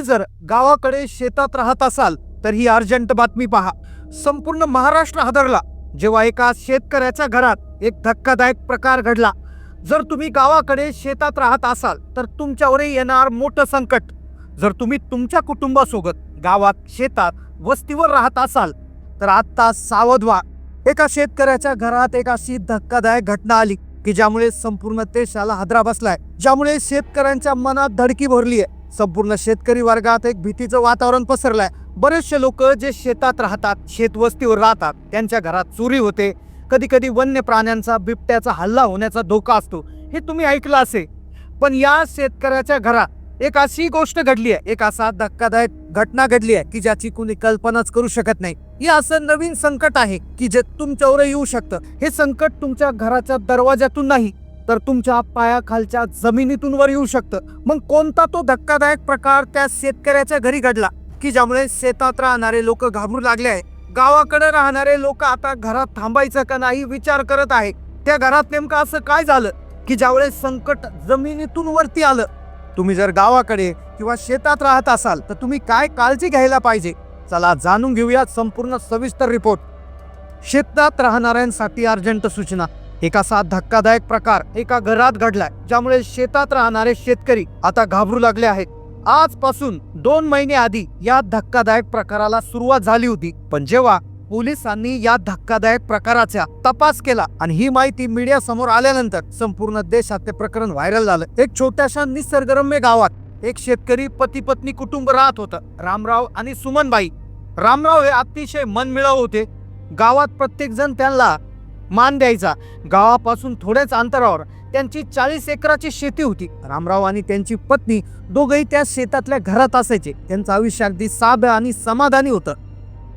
तुम्ही जर गावाकडे शेतात राहत असाल तर ही अर्जंट बातमी पहा. संपूर्ण महाराष्ट्र हादरला. जेव्हा एका शेतकऱ्याच्या घरात एक धक्कादायक प्रकार घडला. जर तुम्ही गावाकडे शेतात राहत असाल तर तुमच्यावरही येणार मोठं संकट. जर तुम्ही तुमच्या कुटुंबासोबत गावात शेतात वस्तीवर राहत असाल तर आत्ता सावध व्हा. एका शेतकऱ्याच्या घरात एक अशी धक्कादायक घटना आली की ज्यामुळे संपूर्ण देशाला हादरा बसलाय. ज्यामुळे शेतकऱ्यांच्या मनात धडकी भरली आहे संपूर्ण शेतकरी वर्गात एक भीतीचं वातावरण पसरलंय. बरेचसे लोक जे शेतात राहतात शेतवस्तीवर राहतात त्यांच्या घरात चोरी होते. कधी कधी वन्य प्राण्यांचा बिबट्याचा हल्ला होण्याचा धोका असतो. हे तुम्ही ऐकलं असे पण या शेतकऱ्याच्या घरात एक अशी गोष्ट घडली आहे एक असा धक्कादायक घटना घडली आहे की ज्याची कुणी कल्पनाच करू शकत नाही. हे असं नवीन संकट आहे की जे तुमच्यावर येऊ शकतं. हे संकट तुमच्या घराच्या दरवाज्यातून नाही तर तुमच्या पायाखालच्या जमिनीतून वर येऊ शकतं. मग कोणता तो धक्कादायक प्रकार त्या शेतकऱ्याच्या घरी घडला? की ज्यामुळे शेतात राहणारे लोक घाबरू लागले आहे गावाकडे राहणारे लोक आता घरात थांबायचं का नाही विचार करत आहे त्या घरात नेमकं असं काय झालं? की ज्यावेळेस संकट जमिनीतून वरती आलं? तुम्ही जर गावाकडे किंवा शेतात राहत असाल तर तुम्ही काय काळजी घ्यायला पाहिजे? चला जाणून घेऊया संपूर्ण सविस्तर रिपोर्ट. शेतात राहणाऱ्यांसाठी अर्जंट सूचना. एक असा धक्कादायक प्रकार एका घरात घडलाय ज्यामुळे शेतात राहणारे शेतकरी आता घाबरू लागले आहेत. आजपासून दोन महिने आधी या धक्कादायक प्रकाराला सुरुवात झाली होती पण जेव्हा पोलिसांनी या धक्कादायक प्रकाराचा तपास केला आणि ही माहिती मीडिया समोर आल्यानंतर संपूर्ण देशात ते प्रकरण व्हायरल झालं. एक छोट्याशा निसर्गरम्य गावात एक शेतकरी पती पत्नी कुटुंब राहत होतं रामराव आणि सुमनबाई. रामराव हे अतिशय मनमिळाव होते. गावात प्रत्येक जण त्यांना मान द्यायचा. गावापासून थोड्याच अंतरावर त्यांची चाळीस एकराची शेती होती. रामराव आणि त्यांची पत्नी दोघंही त्या शेतातल्या घरात असायचे. त्यांचं आयुष्य अगदी साधं आणि समाधानी होतं.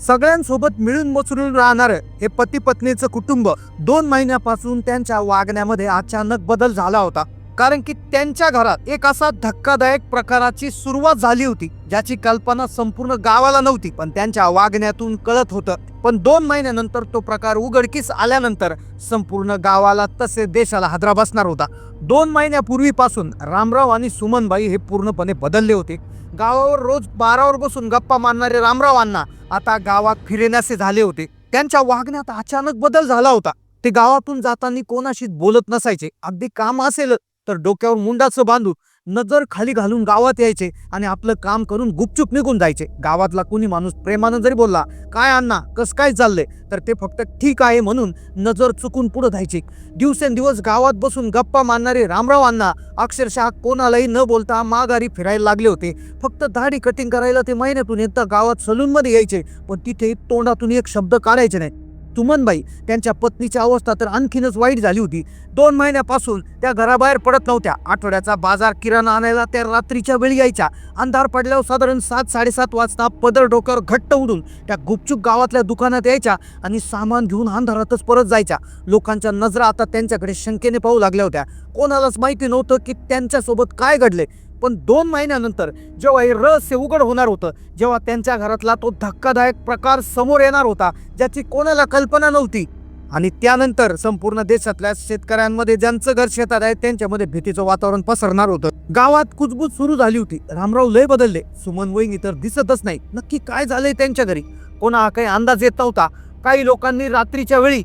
सगळ्यांसोबत मिळून मसरून राहणारं हे पती पत्नीचं कुटुंब दोन महिन्यापासून त्यांच्या वागण्यामध्ये अचानक बदल झाला होता. कारण की त्यांच्या घरात एक असा धक्कादायक प्रकाराची सुरुवात झाली होती ज्याची कल्पना संपूर्ण गावाला नव्हती पण त्यांच्या वागण्यातून कळत होतं. पण दोन महिन्यानंतर तो प्रकार उघडकीस आल्यानंतर संपूर्ण गावाला तसे देशाला हादरा बसणार होता. दोन महिन्यापूर्वीपासून रामराव आणि सुमनबाई हे पूर्णपणे बदलले होते. गावावर रोज बारावर बसून गप्पा मारणारे रामरावांना आता गावात फिरेनासे झाले होते. त्यांच्या वागण्यात अचानक बदल झाला होता. ते गावातून जाताना कोणाशीच बोलत नसायचे. अगदी काम असेल तर डोक्यावर मुंडाचं बांधून नजर खाली घालून गावात यायचे आणि आपलं काम करून गुपचूप निघून जायचे. गावातला कुणी माणूस प्रेमानं जरी बोलला काय अण्णा कस काय चाललंय? तर ते फक्त ठीक आहे म्हणून नजर चुकून पुढे जायचे. दिवसेंदिवस गावात बसून गप्पा मारणारे रामराव अण्णा अक्षरशः कोणालाही न बोलता माघारी फिरायला लागले होते. फक्त दाढी कटिंग करायला ते महिन्यातून एकदा गावात सलूनमध्ये यायचे पण तिथे तोंडातून एक शब्द काढायचे नाही सुमनबाई त्यांच्या पत्नीची अवस्था तर आणखीनच वाईट झाली होती. दोन महिन्यापासून त्या घराबाहेर पडत नव्हत्या. आठवड्याचा बाजार किराणा आणायला त्या रात्रीच्या वेळी यायच्या. अंधार पडल्यावर साधारण सात साडेसात वाजता पदर डोक्यावर घट्ट उडून त्या गुपचूप गावातल्या दुकानात यायच्या आणि सामान घेऊन अंधारातच परत जायच्या. लोकांच्या नजरा आता त्यांच्याकडे शंकेने पाहू लागल्या होत्या. कोणालाच माहिती नव्हतं की त्यांच्यासोबत काय घडले पण दोन महिन्यानंतर जेव्हा हे रहस्य उघड होणार होतं जेव्हा त्यांच्या घरातला तो धक्कादायक प्रकार समोर येणार होता ज्याची कोणाला कल्पना नव्हती. आणि त्यानंतर संपूर्ण देशातल्या शेतकऱ्यांमध्ये ज्यांचं घर शेतात आहे त्यांच्यामध्ये भीतीचं वातावरण पसरणार होतं. गावात कुजबूज सुरू झाली होती. रामराव लय बदलले. सुमन इतर दिसतच नाही. नक्की काय झालंय त्यांच्या घरी? कोणा काही अंदाज येत नव्हता. काही लोकांनी रात्रीच्या वेळी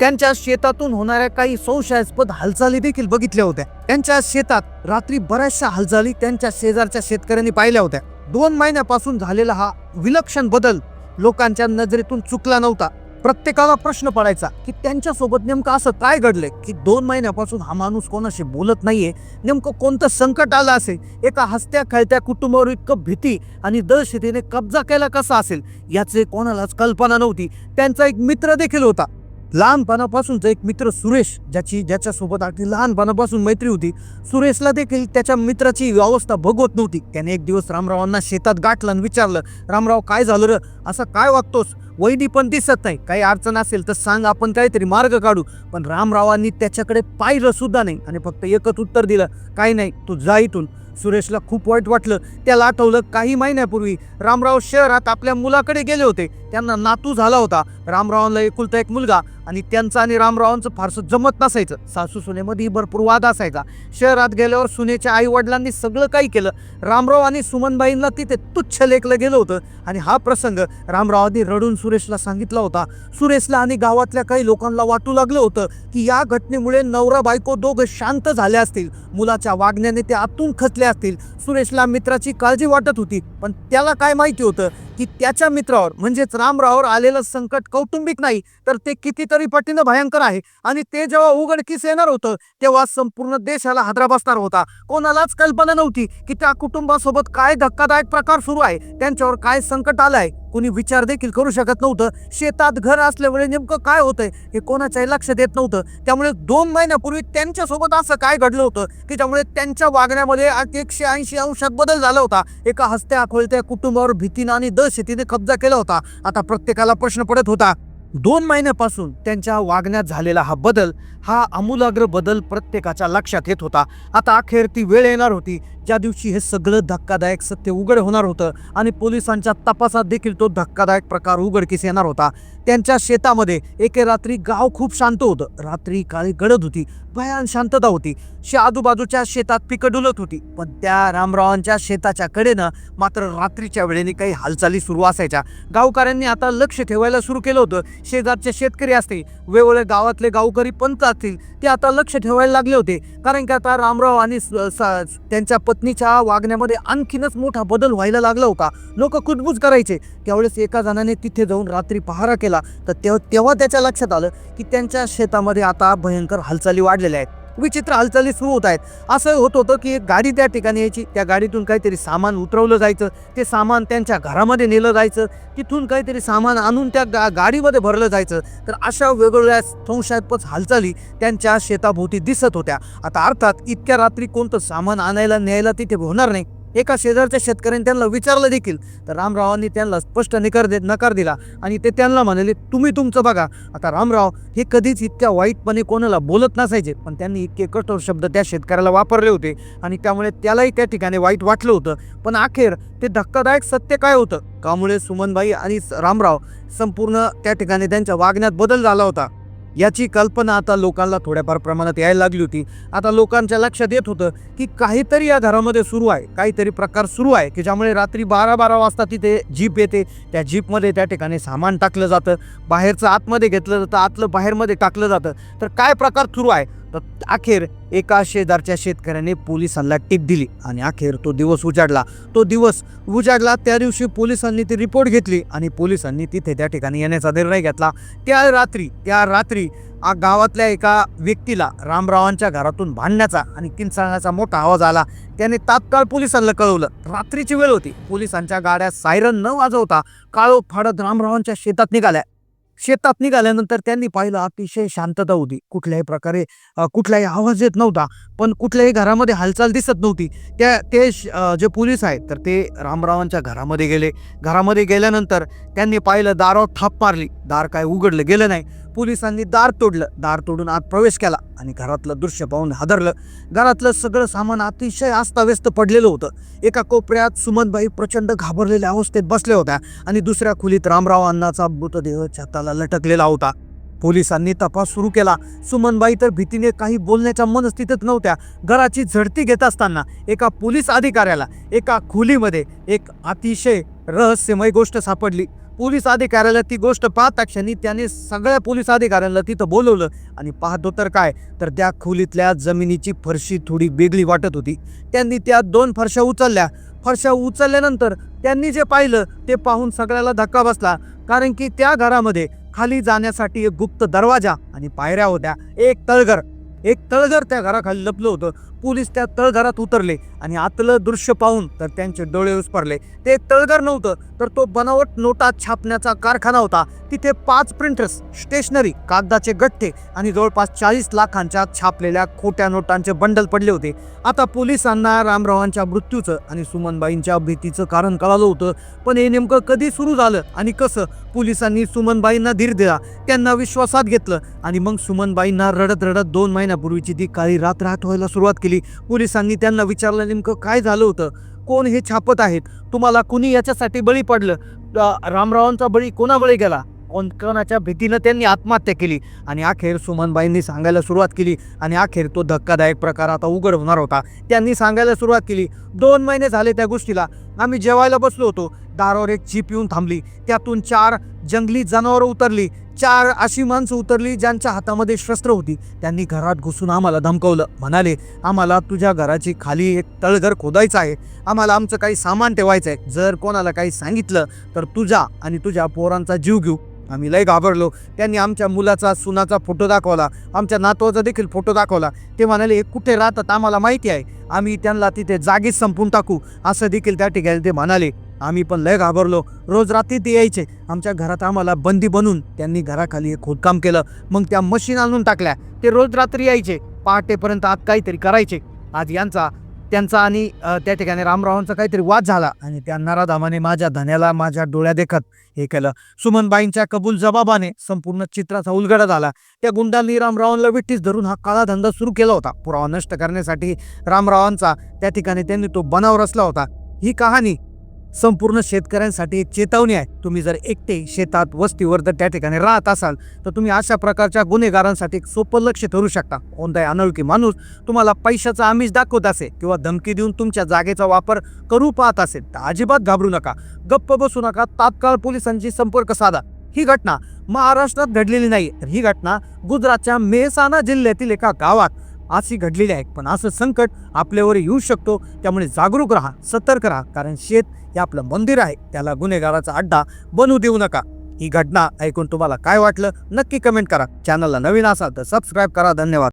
त्यांच्या शेतातून होणाऱ्या काही संशयास्पद हालचाली देखील बघितल्या होत्या. त्यांच्या शेतात रात्री बऱ्याचशा हालचाली त्यांच्या शेजारच्या शेतकऱ्यांनी पाहिल्या होत्या. दोन महिन्यापासून झालेला हा विलक्षण बदल लोकांच्या नजरेतून चुकला नव्हता. प्रत्येकाला प्रश्न पडायचा की त्यांच्यासोबत नेमकं असं काय घडलंय की दोन महिन्यापासून हा माणूस कोणाशी बोलत नाहीये? नेमकं कोणतं संकट आलं असेल? एका हसत्या खेळत्या कुटुंबावर इतकं भीती आणि दहशतीने कब्जा केला कसा असेल? याचे कोणालाच कल्पना नव्हती. त्यांचा एक मित्र देखील होता. लहानपणापासूनचा एक मित्र सुरेश ज्याची ज्याच्यासोबत अगदी लहानपणापासून मैत्री होती सुरेशला देखील त्याच्या मित्राची अवस्था भगवत नव्हती. त्याने एक दिवस रामरावांना शेतात गाठलं आणि विचारलं रामराव काय झालं र? असं काय वागतोस? वैदी पण दिसत नाही. काही अडचण असेल तर सांग आपण काहीतरी मार्ग काढू. पण रामरावांनी त्याच्याकडे पाहिलं सुद्धा नाही आणि फक्त एकच उत्तर दिलं काही नाही तू जा इथून. सुरेशला खूप वाईट वाटलं. त्याला आठवलं काही महिन्यापूर्वी रामराव शहरात आपल्या मुलाकडे गेले होते. त्यांना नातू झाला होता. रामरावांना एकुलता एक मुलगा आणि त्यांचं आणि रामरावांचं फारसं जमत नसायचं. सासू सुनेमध्ये भरपूर वाद असायचा. शहरात गेल्यावर सुनेच्या आई वडिलांनी सगळं काही केलं. रामराव आणि सुमनबाईंना तिथे तुच्छ लेखलं गेलं होतं आणि हा प्रसंग रामरावांनी रडून सुरेशला सांगितला होता. सुरेशला आणि गावातल्या काही लोकांना वाटू लागलं होतं की या घटनेमुळे नवरा बायको दोघं शांत झाले असतील. मुलाच्या वागण्याने ते आतून खचले असतील. सुरेशला मित्राची काळजी वाटत होती. पण त्याला काय माहिती होतं की त्याच्या मित्रावर म्हणजेच रामरावर आलेलं संकट कौटुंबिक नाही तर ते कितीतरी पटीनं भयंकर आहे. आणि ते जेव्हा उघडकीस येणार होतं तेव्हा संपूर्ण देशाला हादरा बसणार होता. कोणालाच कल्पना नव्हती की त्या कुटुंबासोबत काय धक्कादायक प्रकार सुरू आहे त्यांच्यावर काय संकट आलं आहे कोणी विचार देखील करू शकत नव्हतं. शेतात घर असल्यामुळे नेमकं काय होतंय हे कोणाच्याही लक्ष देत नव्हतं. त्यामुळे दोन महिन्यापूर्वी त्यांच्यासोबत असं काय घडलं होतं की त्यामुळे त्यांच्या वागण्यामध्ये एकशे ऐंशी अंशात बदल झाला होता. एका हस्त्या आखोळत्या कुटुंबावर भीतीनं आणि दहशतीने कब्जा केला होता. आता प्रत्येकाला प्रश्न पडत होता दोन महिन्यापासून त्यांच्या वागण्यात झालेला हा बदल हा आमूलाग्र बदल प्रत्येकाच्या लक्षात येत होता. आता अखेर ती वेळ येणार होती. ज्या दिवशी हे सगळं धक्कादायक सत्य उघड होणार होतं आणि पोलिसांच्या तपासात देखील तो धक्कादायक प्रकार उघडकीस येणार होता त्यांच्या शेतामध्ये एके रात्री गाव खूप शांत होतं. रात्री काळी गडद होती भयान शांतता होती. शे आजूबाजूच्या शेतात पिकं डुलत होती. पण त्या रामरावांच्या शेताच्या कडेनं मात्र रात्रीच्या वेळेने काही हालचाली सुरू असायच्या. गावकऱ्यांनी आता लक्ष ठेवायला सुरू केलं होतं. शेजारचे शेतकरी असतील वेगवेगळे गावातले गावकरी पंत असतील ते आता लक्ष ठेवायला लागले होते. कारण की आता रामराव आणि स- त्यांच्या पत्नीच्या वागण्यामध्ये आणखीनच मोठा बदल व्हायला लागला होता. लोक कुजबूज करायचे. त्यावेळेस एका जणाने तिथे जाऊन रात्री पहारा केला. तर तेव्हा तेव्हा त्याच्या लक्षात आलं की त्यांच्या शेतामध्ये आता भयंकर हालचाली वाढलेल्या आहेत. विचित्र हालचाली सुरू होत आहेत. असं होत होतं की एक गाडी त्या ठिकाणी यायची. त्या गाडीतून काहीतरी सामान उतरवलं जायचं. ते सामान त्यांच्या घरामध्ये नेलं जायचं. तिथून काहीतरी सामान आणून त्या गा गाडीमध्ये भरलं जायचं. तर अशा वेगवेगळ्या संशयास्पद हालचाली त्यांच्या शेताभोवती दिसत होत्या. आता अर्थात इतक्या रात्री कोणतं सामान आणायला न्यायला तिथे होणार नाही. एका शेजारच्या शेतकऱ्याने त्यांना विचारलं देखील. तर रामरावांनी त्यांना स्पष्ट निकार दे नकार दिला. आणि ते त्यांना म्हणाले तुम्ही तुमचं बघा. आता रामराव हे कधीच इतक्या वाईटपणे कोणाला बोलत नसायचे. पण त्यांनी इतके कठोर शब्द त्या शेतकऱ्याला वापरले होते. आणि त्यामुळे त्यालाही त्या ठिकाणी वाईट वाटलं होतं. पण अखेर ते धक्कादायक सत्य काय होतं? त्यामुळे सुमनबाई आणि रामराव संपूर्ण त्या ठिकाणी त्यांच्या वागण्यात बदल झाला होता. याची कल्पना आता लोकांना थोड्याफार प्रमाणात यायला लागली होती. आता लोकांच्या लक्षात येत होतं की काहीतरी या घरामध्ये सुरू आहे काहीतरी प्रकार सुरू आहे की ज्यामुळे रात्री बारा बारा वाजता तिथे जीप येते. त्या जीपमध्ये त्या ठिकाणी सामान टाकलं जातं. बाहेरचं आतमध्ये घेतलं जातं आतलं बाहेरमध्ये टाकलं जातं. तर काय प्रकार सुरू आहे? तर अखेर एका शेजारच्या शेतकऱ्याने पोलिसांना टीप दिली आणि अखेर तो दिवस उजाडला. तो दिवस उजाडला त्या दिवशी पोलिसांनी ती रिपोर्ट घेतली आणि पोलिसांनी तिथे त्या ठिकाणी येण्याचा निर्णय घेतला. त्या रात्री त्या रात्री आ गावातल्या एका व्यक्तीला रामरावांच्या घरातून भांडण्याचा आणि किंचाळण्याचा मोठा आवाज आला. त्याने तात्काळ पोलिसांना कळवलं. रात्रीची वेळ होती. पोलिसांच्या गाड्या सायरन न वाजवता काळो फाडत रामरावांच्या शेतात निघाल्या. शेतात निघाल्यानंतर त्यांनी पाहिलं अतिशय शांतता होती. कुठल्याही प्रकारे कुठलाही आवाज येत नव्हता. पण कुठल्याही घरामध्ये हालचाल दिसत नव्हती. त्या ते श- जे पोलीस आहेत तर ते रामरावांच्या घरामध्ये गेले. घरामध्ये गेल्यानंतर त्यांनी पाहिलं दारावर थाप मारली. दार काय उघडलं गेलं नाही. पोलिसांनी दार तोडलं. दार तोडून आत प्रवेश केला आणि घरातलं दृश्य पाहून हादरलं. घरातलं सगळं सामान अतिशय अस्ताव्यस्त पडलेलं होतं. एका कोपऱ्यात सुमनबाई प्रचंड घाबरलेल्या अवस्थेत बसल्या होत्या आणि दुसऱ्या खोलीत रामराव अण्णाचा मृतदेह छताला लटकलेला होता. पोलिसांनी तपास सुरू केला. सुमनबाई तर भीतीने काही बोलण्याच्या मनस्थितीत नव्हत्या. घराची झडती घेत असताना एका पोलीस अधिकाऱ्याला एका खोलीमध्ये एक अतिशय रहस्यमय गोष्ट सापडली. पोलीस अधिकाऱ्याला ती गोष्ट पाहता क्षणी त्याने सगळ्या पोलीस अधिकाऱ्यांना तिथं बोलवलं आणि पाहतो तर काय तर त्या खोलीतल्या जमिनीची फरशी थोडी वेगळी वाटत होती. त्यांनी त्या दोन फरशा उचलल्या. फरशा उचलल्यानंतर त्यांनी जे पाहिलं ते पाहून सगळ्याला धक्का बसला. कारण की त्या घरामध्ये खाली जाण्यासाठी एक गुप्त दरवाजा आणि पायऱ्या होत्या. एक तळघर. एक तळघर त्या घराखाली लपलं होतं. पोलीस त्या तळघरात उतरले आणि आतलं दृश्य पाहून तर त्यांचे डोळे उसपरले. ते एक तळघर नव्हतं तर तो बनावट नोटा छापण्याचा कारखाना होता. तिथे पाच प्रिंटर्स स्टेशनरी कागदाचे गठ्ठे आणि जवळपास चाळीस लाखांच्या छापलेल्या खोट्या नोटांचे बंडल पडले होते. आता पोलिसांना रामरावांच्या मृत्यूचं आणि सुमनबाईंच्या भीतीचं कारण कळालं होतं पण हे नेमकं कधी सुरू झालं आणि कसं? पोलिसांनी सुमनबाईंना धीर दिला त्यांना विश्वासात घेतलं आणि मग सुमनबाईंना रडत रडत दोन महिन्यापूर्वीची ती काळी रात्र आठवायला सुरुवात केली. पोलिसांनी त्यांना विचारलं नेमकं काय झालं होतं? कोण हे छापत आहेत? तुम्हाला कुणी याच्यासाठी बळी पडलं? रामरावांचा बळी कोणा बळी गेला? कोण कोणाच्या भीतीनं त्यांनी आत्महत्या केली? आणि अखेर सुमनबाईंनी सांगायला सुरुवात केली. आणि अखेर तो धक्कादायक प्रकार आता उघड होणार होता. त्यांनी सांगायला सुरुवात केली. दोन महिने झाले त्या गोष्टीला. आम्ही जेवायला बसलो होतो. दारावर एक जीप येऊन थांबली. त्यातून चार जंगली जनावरं उतरली. चार अशी माणसं उतरली ज्यांच्या हातामध्ये शस्त्र होती. त्यांनी घरात घुसून आम्हाला धमकवलं. म्हणाले आम्हाला तुझ्या घराची खाली एक तळघर खोदायचं आहे. आम्हाला आमचं काही सामान ठेवायचं आहे. जर कोणाला काही सांगितलं तर तुझा आणि तुझ्या पोरांचा जीव घेऊ. आम्ही लय घाबरलो. त्यांनी आमच्या मुलाचा सुनाचा फोटो दाखवला. आमच्या नातवाचा देखील फोटो दाखवला. ते म्हणाले हे कुठे राहतात? आम्हाला माहिती आहे. आम्ही त्यांना तिथे जागीच संपून टाकू. असं देखील त्या ठिकाणी ते म्हणाले. आम्ही पण लय घाबरलो. रोज रात्री ते यायचे. आमच्या घरात आम्हाला बंदी बनवून त्यांनी घराखाली एक खोदकाम केलं. मग त्या मशीन आणून टाकल्या. ते रोज रात्री यायचे. पहाटेपर्यंत आज काहीतरी करायचे. आज यांचा त्यांचा आणि त्या ठिकाणी रामरावांचा काहीतरी वाद झाला. आणि त्या नराधामाने माझ्या धन्याला माझ्या डोळ्या देखत हे केलं. सुमनबाईंच्या कबूल जबाबाने संपूर्ण चित्राचा उलगडा झाला. त्या गुंडांनी रामरावांना विठ्ठीस धरून हा काळा धंदा सुरू केला होता. पुरावा नष्ट करण्यासाठी रामरावांचा त्या ठिकाणी त्यांनी तो बनाव रचला होता. ही कहाणी संपूर्ण शेतकऱ्यांसाठी एक चेतावणी आहे. तुम्ही जर एकटे शेतात वस्तीवर जर त्या ठिकाणी राहत असाल तर तुम्ही अशा प्रकारच्या गुन्हेगारांसाठी एक सोपं लक्ष ठरू शकता. कोणताही अनोळखी माणूस तुम्हाला पैशाचा आमिष दाखवत असेल किंवा धमकी देऊन तुमच्या जागेचा वापर करू पाहत असेल तर अजिबात घाबरू नका. गप्प बसू नका. तात्काळ पोलिसांशी संपर्क साधा. ही घटना महाराष्ट्रात घडलेली नाही. तर ही घटना गुजरातच्या मेहसाना जिल्ह्यातील एका गावात अशी घडलेली आहे. पण असं संकट आपल्यावर येऊ शकतो. त्यामुळे जागरूक राहा सतर्क राहा. कारण शेत हे आपलं मंदिर आहे. त्याला गुन्हेगाराचा अड्डा बनू देऊ नका. ही घटना ऐकून तुम्हाला काय वाटलं? नक्की कमेंट करा. चॅनलला नवीन असाल तर सबस्क्राईब करा. धन्यवाद.